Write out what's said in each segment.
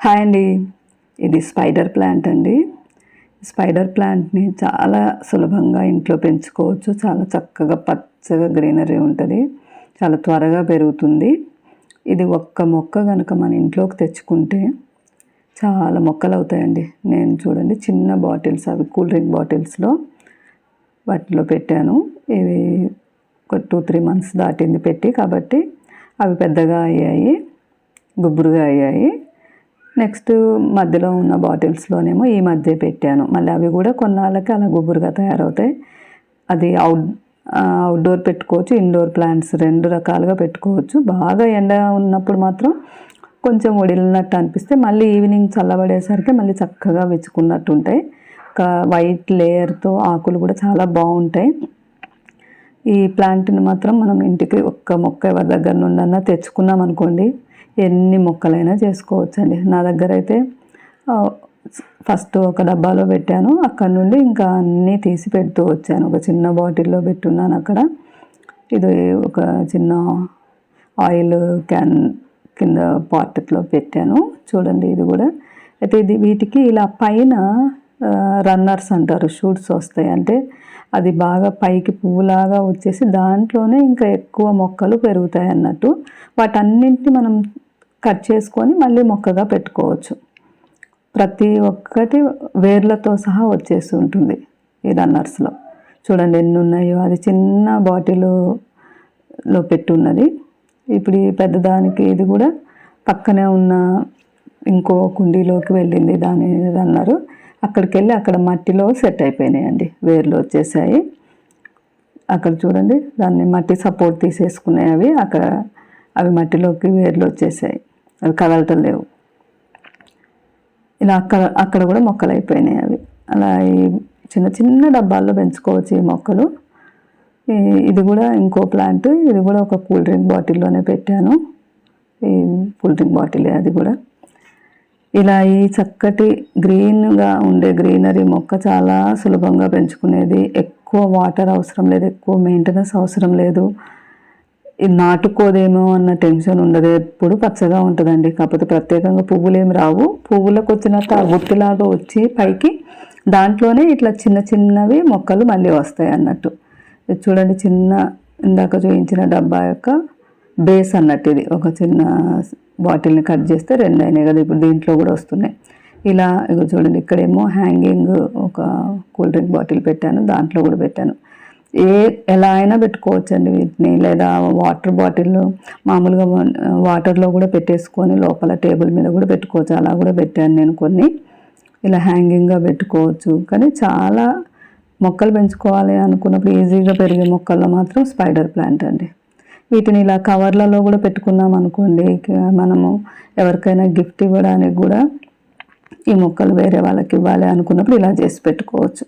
Hi అండి. ఇది spider plant అండి. స్పైడర్ ప్లాంట్ని చాలా సులభంగా ఇంట్లో పెంచుకోవచ్చు. చాలా చక్కగా పచ్చగా గ్రీనరీ ఉంటుంది. చాలా త్వరగా పెరుగుతుంది. ఇది ఒక్క మొక్క కనుక మన ఇంట్లోకి తెచ్చుకుంటే చాలా మొక్కలు అవుతాయండి. నేను చూడండి చిన్న బాటిల్స్ అవి కూల్ డ్రింక్ బాటిల్స్లో వాటిలో పెట్టాను. ఇవి ఒక టూ త్రీ మంత్స్ దాటింది పెట్టి కాబట్టి అవి పెద్దగా అయ్యాయి గుబురుగా అయ్యాయి. నెక్స్ట్ మధ్యలో ఉన్న బాటిల్స్లోనేమో ఈ మధ్య పెట్టాను. మళ్ళీ అవి కూడా కొన్నాళ్ళకి అలా గుబురుగా తయారవుతాయి. అది అవుట్ అవుట్డోర్ పెట్టుకోవచ్చు ఇండోర్ ప్లాంట్స్ రెండు రకాలుగా పెట్టుకోవచ్చు. బాగా ఎండ ఉన్నప్పుడు మాత్రం కొంచెం ఒడిలినట్టు అనిపిస్తే మళ్ళీ ఈవినింగ్ చల్లబడేసరికి మళ్ళీ చక్కగా విచ్చుకున్నట్టు ఉంటాయి ఒక వైట్ లేయర్తో ఆకులు కూడా చాలా బాగుంటాయి. ఈ ప్లాంట్ని మాత్రం మనం ఇంటికి ఒక్క మొక్క ఎవరి దగ్గర నుండన్నా తెచ్చుకున్నాం అనుకోండి ఎన్ని మొక్కలైనా చేసుకోవచ్చండి. నా దగ్గర అయితే ఫస్ట్ ఒక డబ్బాలో పెట్టాను. అక్కడ నుండి ఇంకా అన్నీ తీసి పెడుతూ వచ్చాను. ఒక చిన్న బాటిల్లో పెట్టున్నాను అక్కడ. ఇది ఒక చిన్న ఆయిల్ క్యాన్ కింద పాట్లో పెట్టాను. చూడండి ఇది కూడా. అయితే ఇది వీటికి ఇలా పైన రన్నర్స్ అంటారు షూట్స్ వస్తాయి. అంటే అది బాగా పైకి పువ్వులాగా వచ్చేసి దాంట్లోనే ఇంకా ఎక్కువ మొక్కలు పెరుగుతాయి అన్నట్టు. వాటన్నింటిని మనం కట్ చేసుకొని మళ్ళీ మొక్కగా పెట్టుకోవచ్చు. ప్రతి ఒక్కటి వేర్లతో సహా వచ్చేసి ఉంటుంది ఈ రన్నర్స్లో. చూడండి ఎన్ని ఉన్నాయో అది చిన్న బాటిల్లో పెట్టున్నది. ఇప్పుడు ఈ పెద్దదానికి ఇది కూడా పక్కనే ఉన్న ఇంకో కుండీలోకి వెళ్ళింది దాని రన్నరు. అక్కడికి వెళ్ళి అక్కడ మట్టిలో సెట్ అయిపోయినాయండి వేర్లు వచ్చేసాయి. అక్కడ చూడండి దాన్ని మట్టి సపోర్ట్ తీసేసుకున్నాయి అవి అక్కడ అవి మట్టిలోకి వేర్లు వచ్చేసాయి. అవి కదలటం లేవు. ఇలా అక్కడ అక్కడ కూడా మొక్కలు అయిపోయినాయి అవి. అలా ఈ చిన్న చిన్న డబ్బాల్లో పెంచుకోవచ్చు ఈ మొక్కలు. ఇది కూడా ఇంకో ప్లాంట్ ఇది కూడా ఒక కూల్ డ్రింక్ బాటిల్లోనే పెట్టాను. ఈ కూల్ డ్రింక్ బాటిలే అది కూడా. ఇలా ఈ చక్కటి గ్రీన్గా ఉండే గ్రీనరీ మొక్క చాలా సులభంగా పెంచుకునేది. ఎక్కువ వాటర్ అవసరం లేదు ఎక్కువ మెయింటెనెన్స్ అవసరం లేదు. నాటుకోదేమో అన్న టెన్షన్ ఉండదు. ఎప్పుడు పచ్చగా ఉంటుందండి. కాకపోతే ప్రత్యేకంగా పువ్వులు ఏమి రావు. పువ్వులకు వచ్చినట్టు ఆ వచ్చి పైకి దాంట్లోనే ఇట్లా చిన్న చిన్నవి మొక్కలు మళ్ళీ వస్తాయి అన్నట్టు. చూడండి చిన్న ఇందాక చూపించిన డబ్బా యొక్క బేస్ అన్నట్టు ఇది. ఒక చిన్న బాటిల్ని కట్ చేస్తే రెండు అయినాయి కదా ఇప్పుడు దీంట్లో కూడా వస్తున్నాయి. ఇలా ఇక చూడండి ఇక్కడేమో హ్యాంగింగ్ ఒక కూల్ డ్రింక్ బాటిల్ పెట్టాను దాంట్లో కూడా పెట్టాను. ఏ ఎలా అయినా పెట్టుకోవచ్చండి వీటిని. లేదా వాటర్ బాటిల్ మామూలుగా వాటర్లో కూడా పెట్టేసుకొని లోపల టేబుల్ మీద కూడా పెట్టుకోవచ్చు. అలా కూడా పెట్టాను నేను కొన్ని. ఇలా హ్యాంగింగ్గా పెట్టుకోవచ్చు. కానీ చాలా మొక్కలు పెంచుకోవాలి అనుకున్నప్పుడు ఈజీగా పెరిగే మొక్కల్లో మాత్రం స్పైడర్ ప్లాంట్ అండి. వీటిని ఇలా కవర్లలో కూడా పెట్టుకున్నాం అనుకోండి మనము ఎవరికైనా గిఫ్ట్ ఇవ్వడానికి కూడా ఈ మొక్కలు వేరే వాళ్ళకి ఇవ్వాలి అనుకున్నప్పుడు ఇలా చేసి పెట్టుకోవచ్చు.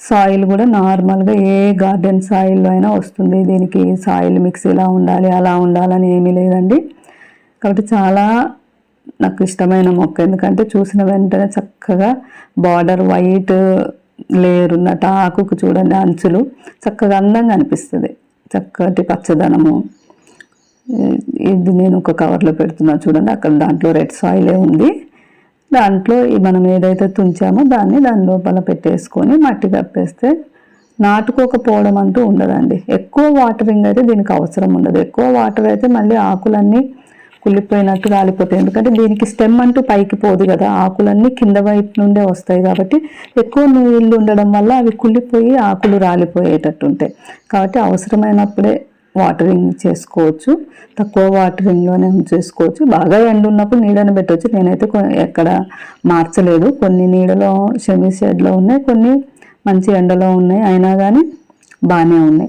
సాయిల్ కూడా నార్మల్గా ఏ గార్డెన్ సాయిల్లో అయినా వస్తుంది. దీనికి సాయిల్ మిక్స్ ఇలా ఉండాలి అలా ఉండాలని ఏమీ లేదండి. కాబట్టి చాలా నాకు ఇష్టమైన మొక్క. ఎందుకంటే చూసిన వెంటనే చక్కగా బార్డర్ వైట్ లేయర్ ఉన్నట్టు ఆకుకు చూడండి అంచులు చక్కగా అందంగా అనిపిస్తుంది. చక్కటి పచ్చదనము. ఇది నేను ఒక కవర్లో పెడుతున్నాను చూడండి అక్కడ దాంట్లో రెడ్ సాయిలే ఉంది. దాంట్లో మనం ఏదైతే తుంచామో దాన్ని దాని లోపల పెట్టేసుకొని మట్టి కప్పేస్తే నాటుకోకపోవడం అంటూ ఉండదండి. ఎక్కువ వాటరింగ్ అయితే దీనికి అవసరం ఉండదు. ఎక్కువ వాటర్ అయితే మళ్ళీ ఆకులన్నీ కుళ్ళిపోయినట్టు రాలిపోతాయి. ఎందుకంటే దీనికి స్టెమ్ అంటూ పైకి పోదు కదా. ఆకులన్నీ కింద వైపు నుండే వస్తాయి కాబట్టి ఎక్కువ నీళ్ళు ఉండడం వల్ల అవి కుళ్ళిపోయి ఆకులు రాలిపోయేటట్టు ఉంటాయి కాబట్టి అవసరమైనప్పుడే వాటరింగ్ చేసుకోవచ్చు. తక్కువ వాటరింగ్లోనే చేసుకోవచ్చు. బాగా ఎండ ఉన్నప్పుడు నీడని పెట్టవచ్చు నేనైతే ఎక్కడ మార్చలేదు. కొన్ని నీడలో షెమీ షెడ్లో ఉన్నాయి. కొన్ని మంచి ఎండలో ఉన్నాయి. అయినా కానీ బాగానే ఉన్నాయి.